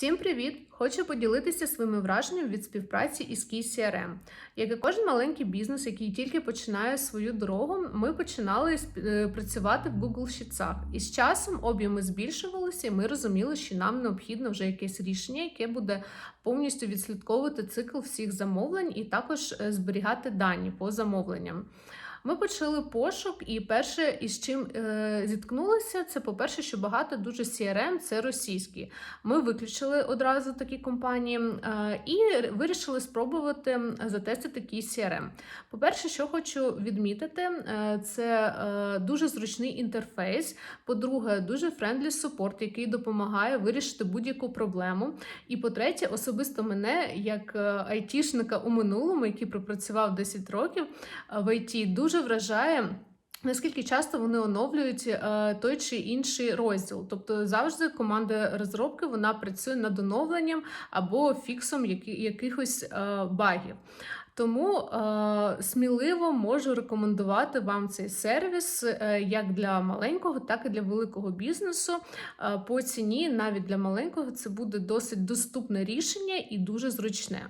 Всім привіт! Хочу поділитися своїми враженнями від співпраці із Key CRM. Як і кожен маленький бізнес, який тільки починає свою дорогу, ми починали е, працювати в Google Sheets'ах. І з часом об'єми збільшувалися, і ми розуміли, що нам необхідно вже якесь рішення, яке буде повністю відслідковувати цикл всіх замовлень і також е, зберігати дані по замовленням. Ми почали пошук, і перше, із чим е, зіткнулися, це по-перше, що багато дуже CRM – це російські. Ми виключили одразу такі компанії е, і вирішили спробувати затестити такий CRM. По-перше, що хочу відмітити, е, це е, дуже зручний інтерфейс. По-друге, дуже френдлі супорт, який допомагає вирішити будь-яку проблему. І по-третє, особисто мене, як е, айтішника у минулому, який пропрацював 10 років е, в ІТ, дуже вражає. Наскільки часто вони оновлюють е, той чи інший розділ, тобто завжди команда розробки вона працює над оновленням або фіксом якихось е, багів. Тому е, сміливо можу рекомендувати вам цей сервіс е, як для маленького, так і для великого бізнесу. По ціні навіть для маленького це буде досить доступне рішення і дуже зручне.